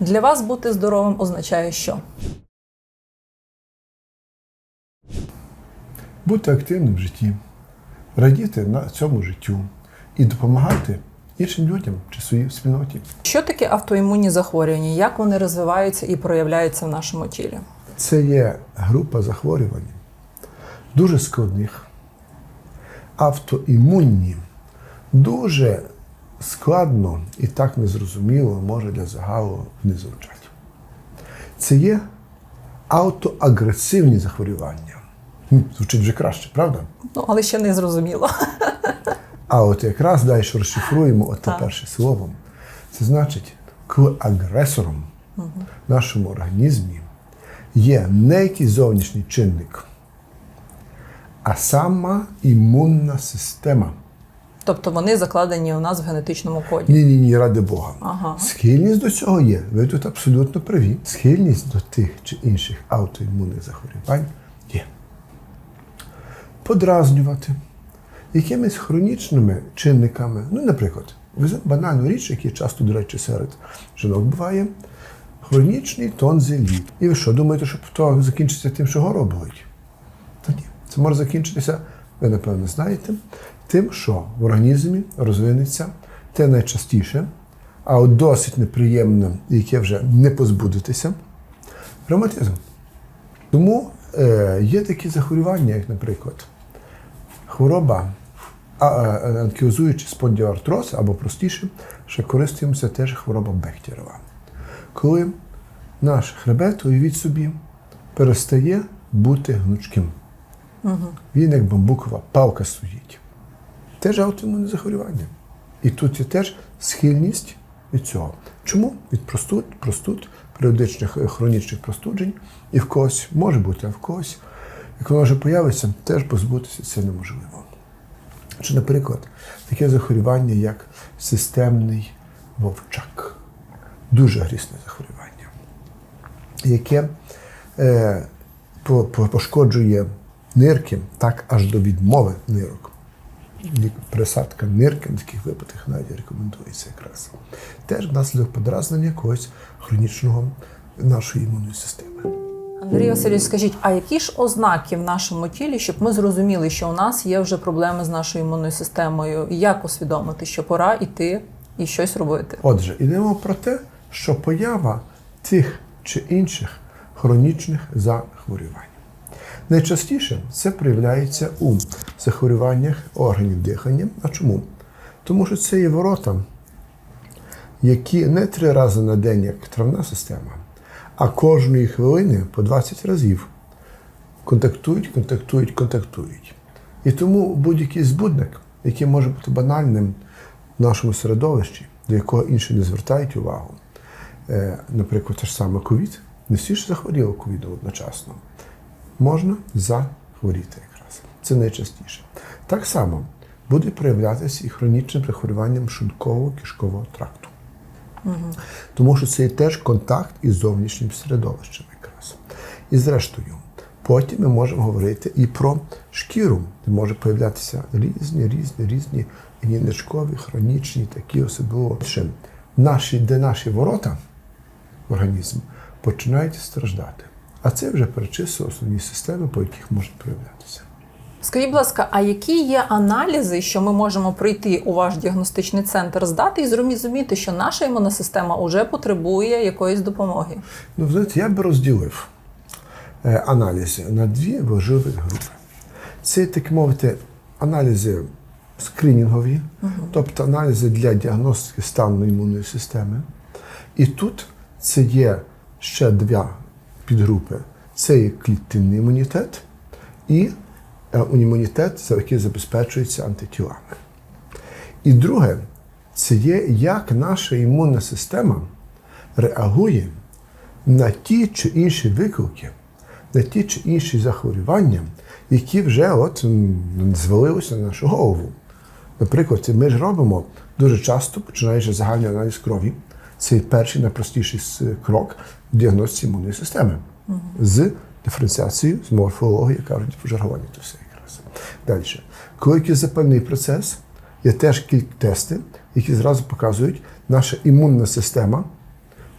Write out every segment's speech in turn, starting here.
Для вас бути здоровим означає що? Бути активним в житті, радіти на цьому життю і допомагати іншим людям чи своїй спільноті. Що таке автоімунні захворювання? Як вони розвиваються і проявляються в нашому тілі? Це є група захворювань дуже складних, автоімунні, дуже складно і так незрозуміло може для загалу не звучати. Це є автоагресивні захворювання. Звучить вже краще, правда? Ну, але ще не зрозуміло. А от якраз далі розшифруємо от те перше слово. Це значить, коли агресором в нашому організмі є не якийсь зовнішній чинник, а сама імунна система. Тобто вони закладені у нас в генетичному коді. Ні, ні, ні, ради Бога. Ага. Схильність до цього є. Ви тут абсолютно праві. Схильність до тих чи інших автоімунних захворювань є. Подразнювати якимись хронічними чинниками. Ну, наприклад, банальну річ, яка часто, до речі, серед жінок буває. Хронічний тонзиліт. І ви що, думаєте, що то закінчиться тим, що горло болить? Та ні. Це може закінчитися, ви напевно знаєте, тим, що в організмі розвинеться те найчастіше, а от досить неприємне, яке вже не позбудетеся, ревматизм. Тому е, є такі захворювання, як, наприклад, хвороба а- анкіозуючий спондіоартроз, або простіше, ще користуємося теж хвороба Бехтерова. Коли наш хребет, уявіть собі, перестає бути гнучким. Він як бамбукова палка стоїть. Теж аутоімунне захворювання. І тут є теж схильність від цього. Чому? Від простуд, простуд, періодичних е, хронічних простуджень, і в когось може бути, а в когось, як воно вже появиться, теж позбутися це неможливо. Чи, наприклад, таке захворювання, як системний вовчак. Дуже грісне захворювання, яке е, по- по- пошкоджує нирки так аж до відмови нирок. Присадка нирки в таких випадках навіть рекомендується якраз. Теж внаслідок подразнення якогось хронічного нашої імунної системи. Андрій Васильович, скажіть, а які ж ознаки в нашому тілі, щоб ми зрозуміли, що у нас є вже проблеми з нашою імунною системою? Як усвідомити, що пора йти і щось робити? Отже, йдемо про те, що поява тих чи інших хронічних захворювань. Найчастіше це проявляється у захворюваннях органів дихання. А чому? Тому що це є ворота, які не три рази на день, як травна система, а кожної хвилини по 20 разів контактують, контактують, контактують. І тому будь-який збудник, який може бути банальним в нашому середовищі, до якого інші не звертають увагу, е, наприклад, те ж саме ковід, не всі ж захворіли ковідом одночасно. Можна захворіти. Це найчастіше. Так само буде проявлятися і хронічним захворюванням шлунково-кишкового тракту. Тому що це є теж контакт із зовнішнім середовищем якраз. І зрештою, потім ми можемо говорити і про шкіру, де може появлятися різні, різні, різні гнійничкові, хронічні, такі особливо. Наші, де наші ворота в організм починають страждати. А це вже перечислю основні системи, по яких можуть проявлятися. Скажіть, будь ласка, а які є аналізи, що ми можемо прийти у ваш діагностичний центр, здати і зрозуміти, що наша імунна система вже потребує якоїсь допомоги? Ну, знаєте, я би розділив е, аналізи на дві важливі групи. Це, так мовити, аналізи скринінгові, тобто аналізи для діагностики стану імунної системи. І тут це є ще дві підгрупи: це є клітинний імунітет і імунітет, за який забезпечується антитілами. І друге, це є як наша імунна система реагує на ті чи інші виклики, на ті чи інші захворювання, які вже от звалилися на нашу голову. Наприклад, ми ж робимо дуже часто, починаючи загальний аналіз крові, це перший найпростіший крок в діагностиці імунної системи з диференціацією, з морфологією, кажуть в жаргоні, то все якраз. Далі. Коли якийсь запальний процес, є теж кілька тести, які зразу показують, наша імунна система,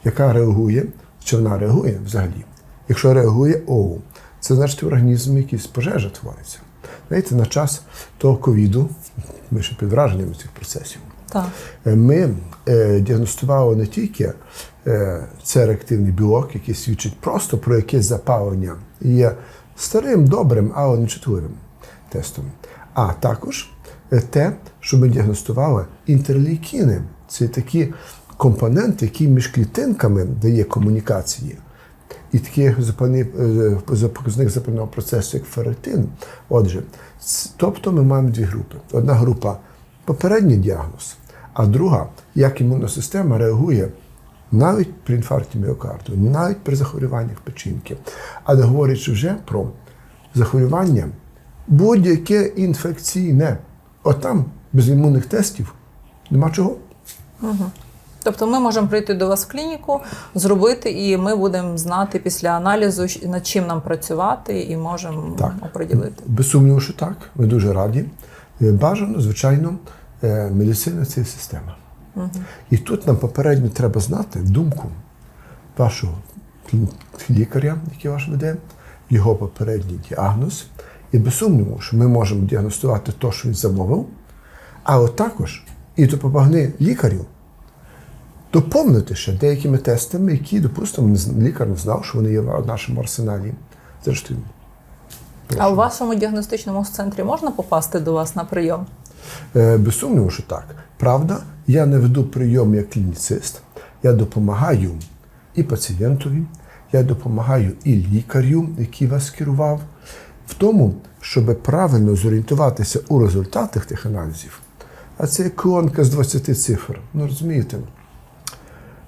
яка реагує, чи вона реагує взагалі. Якщо реагує, оу, це значить в організмі якісь пожежа твориться. Знаєте, на час того ковіду, ми ще під враженням цих процесів, Так. Е, Ми е, діагностували не тільки це реактивний білок, який свідчить просто про якесь запалення, є старим, добрим, але нечутливим тестом, а також е, те, що ми діагностували інтерлейкіни. Це такі компоненти, які між клітинками дає комунікації. І такий е, показник запального процесу, як ферритин. Отже, тобто ми маємо дві групи. Одна група попередній діагноз, а друга, як імунна система реагує навіть при інфаркті міокарду, навіть при захворюваннях печінки, а не говорячи вже про захворювання будь-яке інфекційне. От там без імунних тестів нема чого. Тобто ми можемо прийти до вас в клініку, зробити, і ми будемо знати після аналізу, над чим нам працювати, і можемо Так. оприділити. Без сумніву, що так. Ми дуже раді. Е, Бажано, звичайно, е, медицина це система. І тут нам попередньо треба знати думку вашого лікаря, який ваш веде, його попередній діагноз. І без сумніву, що ми можемо діагностувати те, що він замовив, але також і допомогти лікарю доповнити ще деякими тестами, які, допустимо, лікар не знав, що вони є в нашому арсеналі. Зрештою, А у вашому діагностичному центрі можна попасти до вас на прийом? Е, Без сумніву, що так. Правда, я не веду прийом як клініцист. Я допомагаю і пацієнтові, я допомагаю і лікарю, який вас керував, в тому, щоб правильно зорієнтуватися у результатах тих аналізів. А це колонка з 20 цифр. Ну розумієте,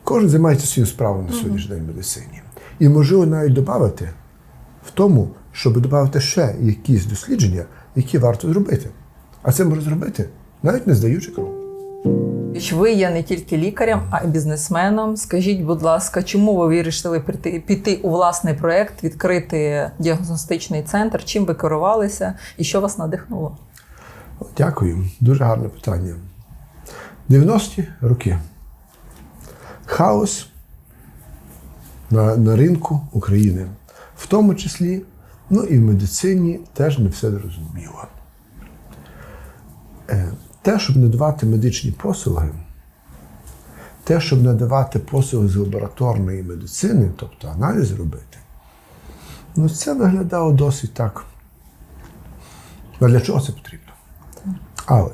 кожен займається своєю справою на сьогоднішній день в медицині. І можливо навіть додати в тому, щоб додати ще якісь дослідження, які варто зробити. А це може зробити, навіть не здаючи кров. Ви є не тільки лікарем, а й бізнесменом. Скажіть, будь ласка, чому ви вирішили прийти, піти у власний проєкт, відкрити діагностичний центр? Чим ви керувалися і що вас надихнуло? Дякую, дуже гарне питання. 90-ті роки. Хаос на, на ринку України, в тому числі, ну і в медицині теж не все зрозуміло. Е, Те, щоб надавати медичні послуги, те, щоб надавати послуги з лабораторної медицини, тобто аналіз робити, ну це виглядало досить так. А для чого це потрібно? Але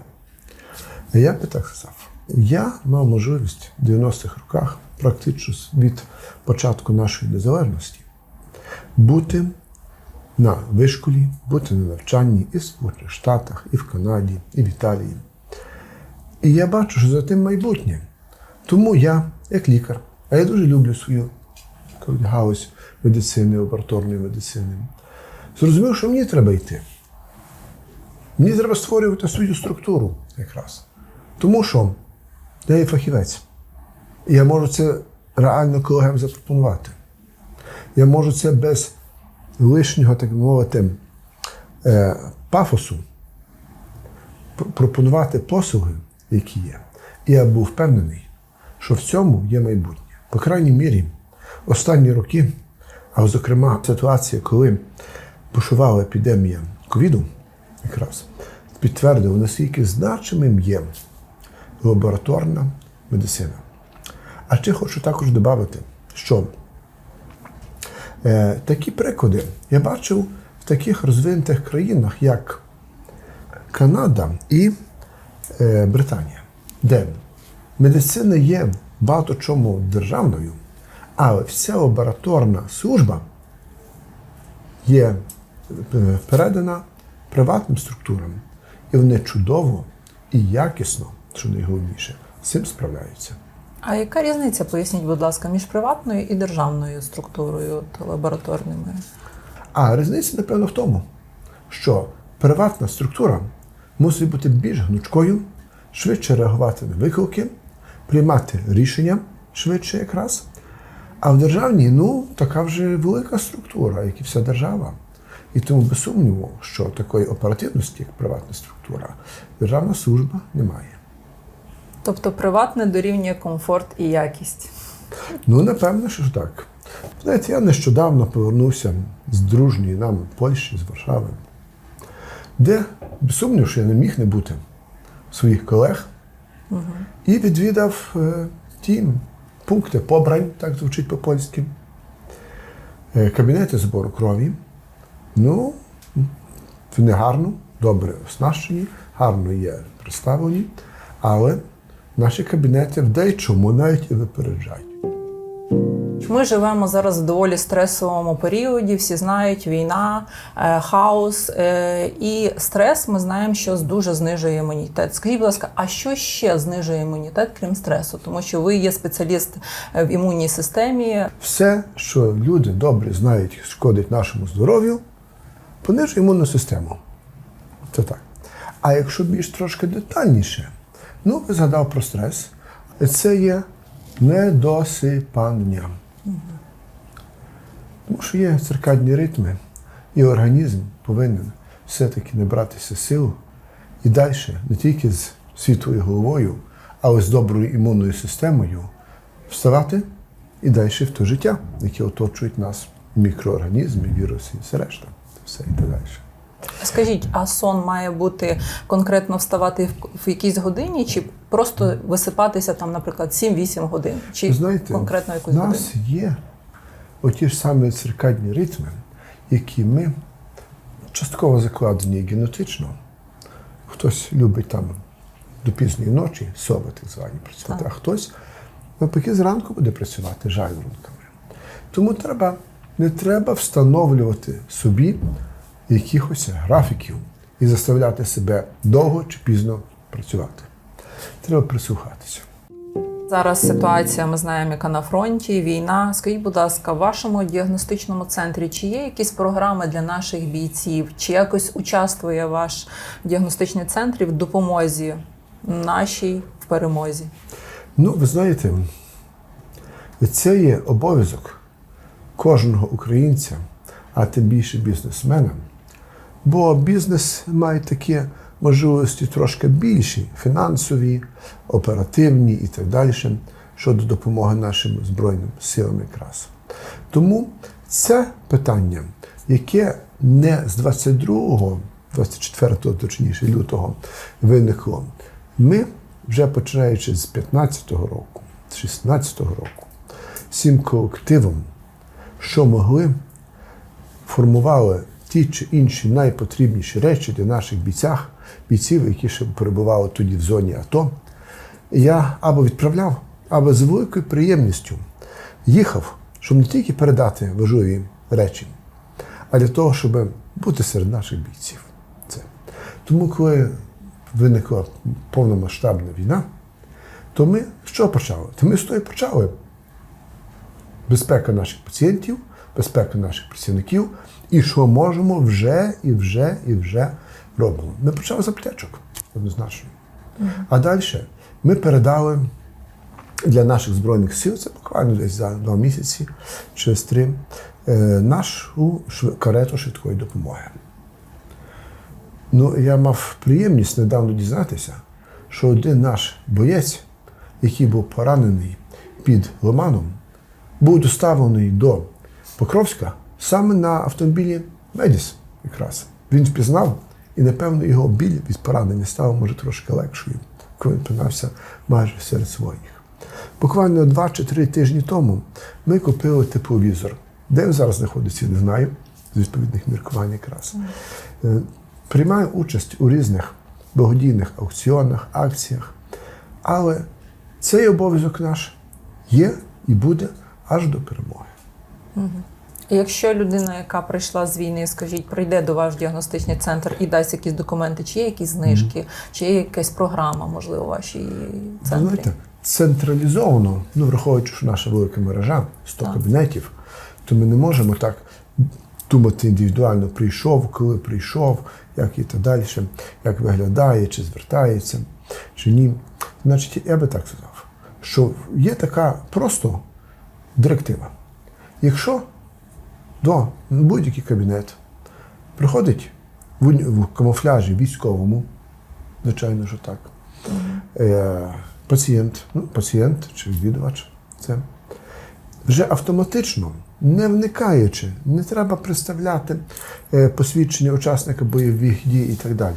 я би так сказав, я мав можливість в 90-х роках, практично від початку нашої незалежності, бути на вишколі, бути на навчанні і в Сполучених Штатах, і в Канаді, і в Італії. І я бачу, що за тим майбутнє. Тому я, як лікар, а я дуже люблю свою галузь медицини, лабораторної медицини, зрозумів, що мені треба йти. Мені треба створювати свою структуру якраз. Тому що я є фахівець. Я можу це реально колегам запропонувати. Я можу це без лишнього, так мовити, е, пафосу пропонувати послуги, які є. І я був впевнений, що в цьому є майбутнє. По крайній мірі, останні роки, а зокрема ситуація, коли бушувала епідемія ковіду, якраз підтвердив, наскільки значимим є лабораторна медицина. А ще хочу також додати, що такі приклади я бачив в таких розвинутих країнах, як Канада і е, Британія, де медицина є багато чому державною, але вся лабораторна служба є е, передана приватним структурам, і вони чудово і якісно, що найголовніше, з цим справляються. А яка різниця, поясніть, будь ласка, між приватною і державною структурою та лабораторними? А різниця, напевно, в тому, що приватна структура мусить бути більш гнучкою, швидше реагувати на виклики, приймати рішення швидше якраз. А в державній, ну, така вже велика структура, як і вся держава. І тому, без сумніву, що такої оперативності, як приватна структура, державна служба не має. Тобто приватне дорівнює комфорт і якість. Ну, напевно, що ж так. Знаєте, я нещодавно повернувся з дружньої нам Польщі, з Варшави, де, без сумніву, що я не міг не бути своїх колег і відвідав е, ті пункти побрань, так звучить по-польськи, е, кабінети збору крові. Ну, вони гарно, добре оснащені, гарно є представлені, але наші кабінети в дечому навіть і випереджають. Ми живемо зараз в доволі стресовому періоді. Всі знають війна, е, хаос е, і стрес. Ми знаємо, що дуже знижує імунітет. Скажіть, будь ласка, а що ще знижує імунітет, крім стресу? Тому що ви є спеціаліст е, в імунній системі. Все, що люди добре знають, шкодить нашому здоров'ю, понижує імунну систему. Це так. А якщо більш трошки детальніше, ну, згадав про стрес, це є недосипання. Тому що є циркадні ритми, і організм повинен все-таки набратися сил і далі, не тільки з світлою головою, але з доброю імунною системою, вставати і далі в те життя, яке оточують нас мікроорганізми, віруси і все решта. Все і так далі. Скажіть, а сон має бути конкретно вставати в, якійсь годині, чи просто висипатися там, наприклад, 7-8 годин, чи знаєте, конкретно якусь у годину? нас є оті ж самі циркадні ритми, які ми частково закладені генетично. Хтось любить там до пізньої ночі, сови так звані працювати, Так. а хтось навпаки зранку буде працювати жайворонками. Тому треба, не треба встановлювати собі якихось графіків і заставляти себе довго чи пізно працювати. Треба прислухатися. Зараз ситуація, ми знаємо, яка на фронті, війна. Скажіть, будь ласка, в вашому діагностичному центрі чи є якісь програми для наших бійців, чи якось участвує ваш діагностичний центр в допомозі нашій в перемозі? Ну, ви знаєте, це є обов'язок кожного українця, а тим більше бізнесмена. Бо бізнес має такі можливості трошки більші, фінансові, оперативні і так далі, щодо допомоги нашим Збройним силам якраз. Тому це питання, яке не з 22-го, 24-го, точніше, лютого виникло, ми вже починаючи з 15-го року, з 16-го року, всім колективом, що могли, формували ті чи інші найпотрібніші речі для наших бійців, бійців, які ще перебували тоді в зоні АТО. Я або відправляв, або з великою приємністю їхав, щоб не тільки передати важливі речі, а для того, щоб бути серед наших бійців. Це. Тому, коли виникла повномасштабна війна, то ми що почали? То ми з того почали. Безпека наших пацієнтів, безпека наших працівників, і що можемо вже і вже і вже робимо. Ми почали з аптечок, однозначно. А далі ми передали для наших Збройних сил, це буквально десь за два місяці, через три, е, нашу карету швидкої допомоги. Ну, я мав приємність недавно дізнатися, що один наш боєць, який був поранений під Лиманом, був доставлений до Покровська саме на автомобілі Медіс якраз. Він впізнав, і, напевно, його біль від поранення став, може, трошки легшою, коли він опинився майже серед своїх. Буквально два чи три тижні тому ми купили тепловізор. Де він зараз знаходиться, не знаю, з відповідних міркувань якраз. Е, Приймаю участь у різних благодійних аукціонах, акціях, але цей обов'язок наш є і буде аж до перемоги. Якщо людина, яка прийшла з війни, скажіть, прийде до ваш діагностичний центр і дасть якісь документи, чи є якісь знижки, чи є якась програма, можливо, у вашій центрі? Знаєте, централізовано, ну враховуючи, що наша велика мережа, 100 Так. кабінетів, то ми не можемо так думати індивідуально, прийшов, коли прийшов, як і так далі, як виглядає, чи звертається, чи ні. Значить, я би так сказав, що є така просто директива. Якщо до будь-який кабінет приходить в, камуфляжі військовому, звичайно, що так, е, пацієнт, ну, пацієнт чи відвідувач, це вже автоматично, не вникаючи, не треба представляти е, посвідчення учасника бойових дій і так далі.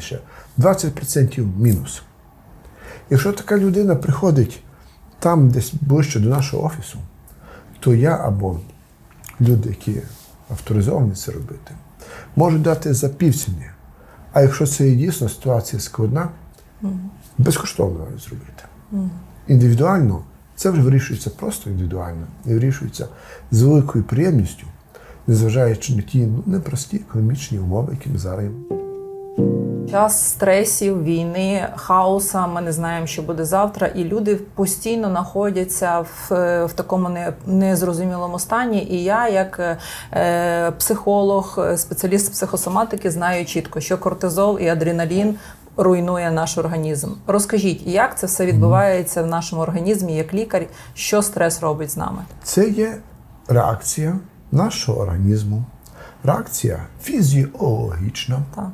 20% мінус. Якщо така людина приходить там, десь ближче до нашого офісу, то я або люди, які авторизовані це робити, можуть дати за півціни. А якщо це є дійсно ситуація складна, безкоштовно навіть зробити. Індивідуально це вже вирішується просто індивідуально і вирішується з великою приємністю, незважаючи на ті ну, непрості економічні умови, які ми зараз. Час стресів, війни, хаоса. Ми не знаємо, що буде завтра, і люди постійно знаходяться в, в такому не, незрозумілому стані. І я, як е, психолог, спеціаліст психосоматики, знаю чітко, що кортизол і адреналін. Руйнує наш організм. Розкажіть, як це все відбувається в нашому організмі, як лікар, що стрес робить з нами? Це є реакція нашого організму, реакція фізіологічна, Так.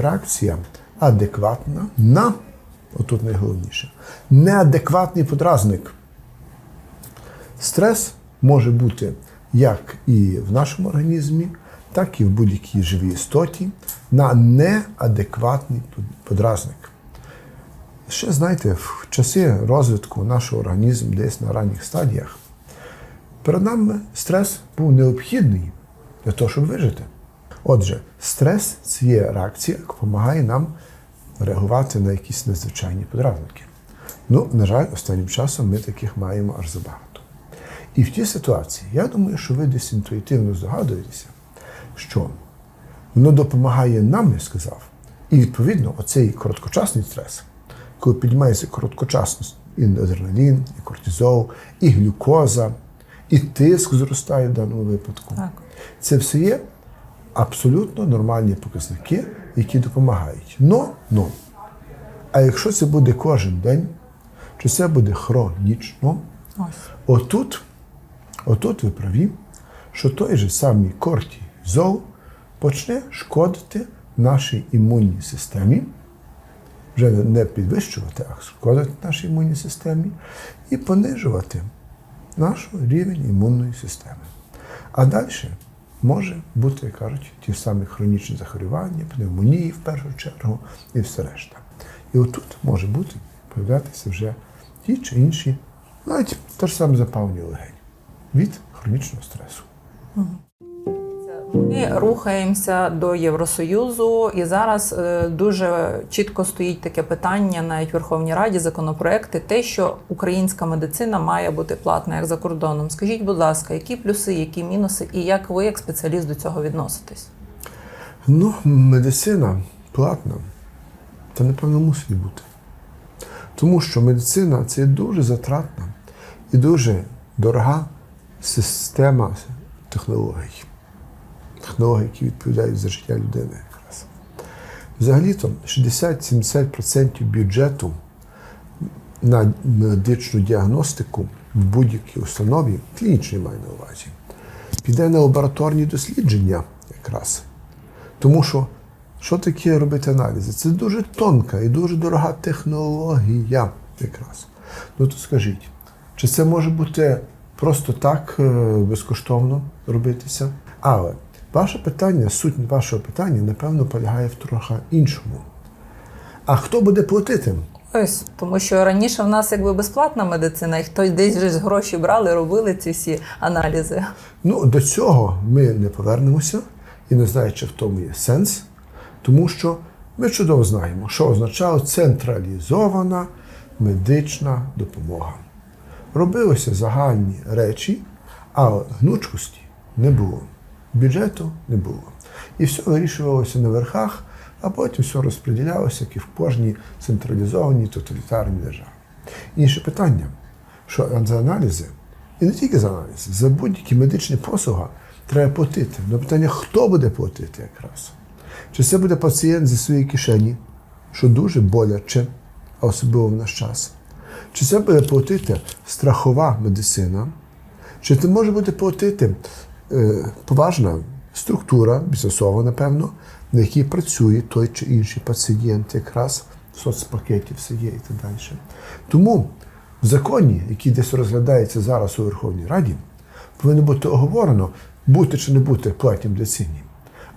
Реакція адекватна на, отут найголовніше, неадекватний подразник. Стрес може бути як і в нашому організмі, так і в будь-якій живій істоті на неадекватний подразник. Ще знаєте, в часи розвитку нашого організму, десь на ранніх стадіях, перед нами стрес був необхідний для того, щоб вижити. Отже, стрес це є реакція, яка допомагає нам реагувати на якісь надзвичайні подразники. Ну, на жаль, останнім часом ми таких маємо аж забагато. І в тій ситуації, я думаю, що ви десь інтуїтивно здогадуєтеся, що воно допомагає нам, я сказав. І відповідно, оцей короткочасний стрес, коли піднімається короткочасно і адреналін, і кортизол, і глюкоза, і тиск зростає в даному випадку. Так. Це все є абсолютно нормальні показники, які допомагають. Но, но. А якщо це буде кожен день, чи це буде хронічно, Ось. отут, отут ви праві, що той же самий кортизол почне шкодити нашій імунній системі, вже не підвищувати, а шкодити нашій імунній системі і понижувати наш рівень імунної системи. А далі може бути, як кажуть, ті самі хронічні захворювання, пневмонії в першу чергу і все решта. І отут може бути появлятися вже ті чи інші, навіть те ж саме запалення легень від хронічного стресу. Ми рухаємося до Євросоюзу, і зараз е, дуже чітко стоїть таке питання навіть в Верховній Раді законопроекти, те, що українська медицина має бути платна як за кордоном. Скажіть, будь ласка, які плюси, які мінуси, і як ви, як спеціаліст, до цього відноситесь? Ну, медицина платна, та напевно мусить бути. Тому що медицина це дуже затратна і дуже дорога система технологій. Технологій, які відповідають за життя людини якраз. Взагалі-то 60-70% бюджету на медичну діагностику в будь-якій установі, клінічній маю на увазі, піде на лабораторні дослідження якраз. Тому що що таке робити аналізи? Це дуже тонка і дуже дорога технологія якраз. Ну то скажіть, чи це може бути просто так е, безкоштовно робитися? Але ваше питання, суть вашого питання, напевно, полягає в трохи іншому. А хто буде платити? Ось тому, що раніше в нас якби безплатна медицина, і хтось десь вже гроші брали, робили ці всі аналізи. Ну, до цього ми не повернемося і не знаю, чи в тому є сенс, тому що ми чудово знаємо, що означає централізована медична допомога. Робилися загальні речі, а гнучкості не було, бюджету не було. І все вирішувалося на верхах, а потім все розподілялося, як і в кожній централізованій тоталітарній державі. Інше питання, що за аналізи, і не тільки за аналізи, за будь-які медичні послуги треба платити. Но питання, хто буде платити якраз? Чи це буде пацієнт зі своєї кишені, що дуже боляче, а особливо в наш час? Чи це буде платити страхова медицина? Чи це може бути платити поважна структура, бізнесова, напевно, на якій працює той чи інший пацієнт якраз в соцпакеті все є і так далі. Тому в законі, який десь розглядається зараз у Верховній Раді, повинно бути оговорено, бути чи не бути платнім для сім'ї.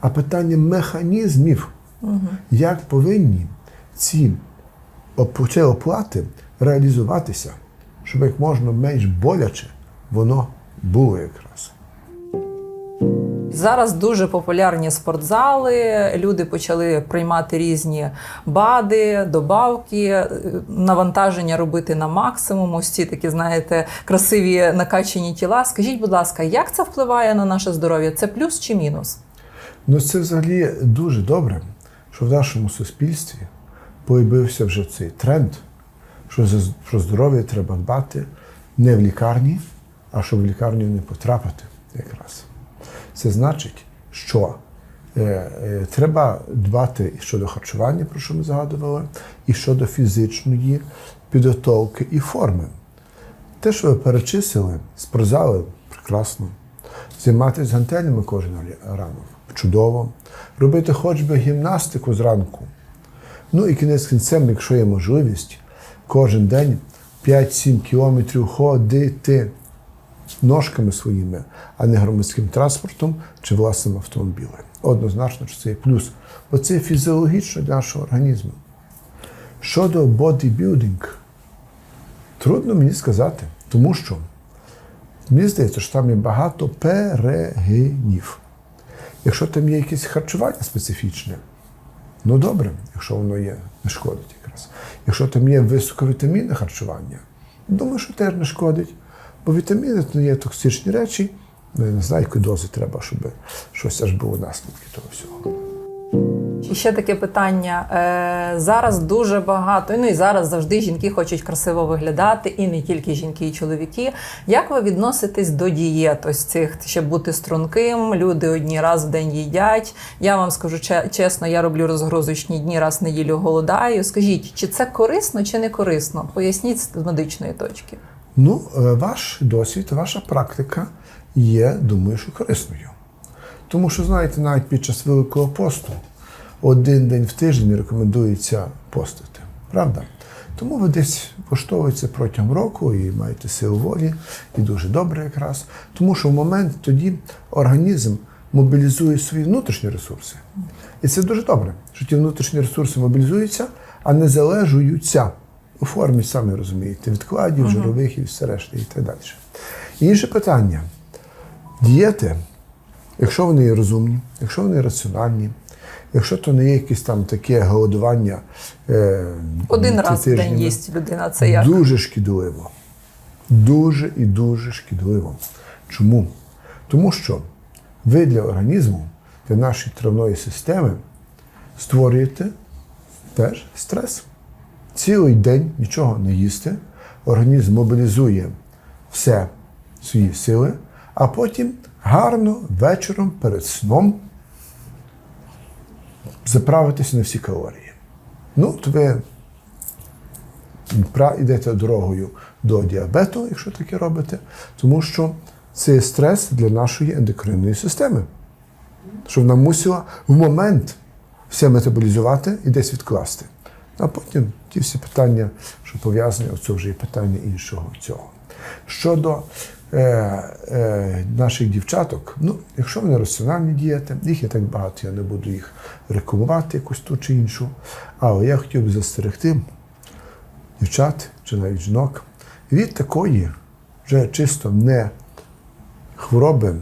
А питання механізмів, як повинні ці ці оплати реалізуватися, щоб як можна менш боляче воно було якраз. Зараз дуже популярні спортзали. Люди почали приймати різні БАДи, добавки, е, навантаження робити на максимум. Ось ці такі, знаєте, красиві накачані тіла. Скажіть, будь ласка, як це впливає на наше здоров'я? Це плюс чи мінус? Ну, це взагалі дуже добре, що в нашому суспільстві появився вже цей тренд, що за про здоров'я треба дбати не в лікарні, а щоб в лікарню не потрапити якраз. Це значить, що е, е, треба дбати щодо харчування, про що ми згадували, і щодо фізичної підготовки і форми. Те, що ви перечислили, спортзали прекрасно. Займатися гантелями кожен ранок чудово. Робити хоч би гімнастику зранку. Ну і кінець кінцем, якщо є можливість, кожен день 5-7 кілометрів ходити ножками своїми, а не громадським транспортом чи власним автомобілем. Однозначно, що це є плюс. Бо це фізіологічно для нашого організму. Щодо бодібілдинг, трудно мені сказати, тому що мені здається, що там є багато перегинів. Якщо там є якесь харчування специфічне, ну добре, якщо воно є, не шкодить якраз. Якщо там є високовітамінне харчування, думаю, що теж не шкодить. Бо вітаміни це є токсичні речі. Ну, я не знаю, якої дози треба, щоб щось аж було наслідки того всього. І ще таке питання. Е, зараз дуже багато, ну і зараз завжди жінки хочуть красиво виглядати, і не тільки жінки, і чоловіки. Як ви відноситесь до дієт? Ось цих, щоб бути струнким? Люди одні раз в день їдять. Я вам скажу чесно, я роблю розгрузочні дні, раз в неділю голодаю. Скажіть, чи це корисно, чи не корисно? Поясніть з медичної точки. Ну, е, ваш досвід, ваша практика є, думаю, що корисною. Тому що, знаєте, навіть під час Великого посту один день в тиждень рекомендується постити. Правда? Тому ви десь влаштовуєте протягом року і маєте силу волі, і дуже добре якраз. Тому що в момент тоді організм мобілізує свої внутрішні ресурси. І це дуже добре, що ті внутрішні ресурси мобілізуються, а не залежуються у формі, самі розумієте, відкладів, жирових і все решта, і так далі. Інше питання. Дієти, якщо вони є розумні, якщо вони раціональні, якщо то не є якесь там таке голодування. Е, Один раз в день їсть людина. Це як? Дуже шкідливо. Дуже і дуже шкідливо. Чому? Тому що ви для організму, для нашої травної системи створюєте теж стрес. Цілий день нічого не їсти, організм мобілізує все свої сили, а потім гарно вечором перед сном заправитися на всі калорії. Ну, то ви йдете дорогою до діабету, якщо таке робите, тому що це стрес для нашої ендокринної системи. Що вона мусила в момент все метаболізувати і десь відкласти. А потім ті всі питання, що пов'язані, це вже є питання іншого цього. Щодо е, е, наших дівчаток, ну, якщо вони раціональні дієти, їх є так багато, я не буду їх рекламувати, якусь ту чи іншу. Але я хотів би застерегти дівчат чи навіть жінок від такої вже чисто не хвороби,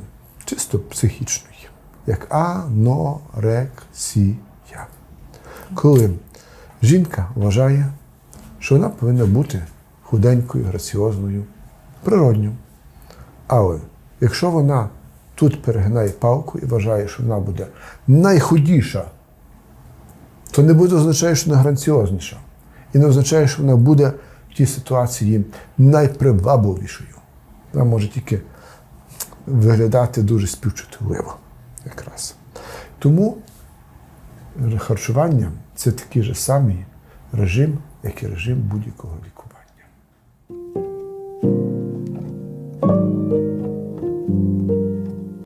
чисто психічної, як анорексія. Коли жінка вважає, що вона повинна бути худенькою, граціозною, природньою. Але якщо вона тут перегинає палку і вважає, що вона буде найхудіша, то не буде означає, що вона граціозніша. І не означає, що вона буде в тій ситуації найпривабливішою. Вона може тільки виглядати дуже співчутливо якраз. Тому харчування це такий же самий режим, як і режим будь-якого лікування.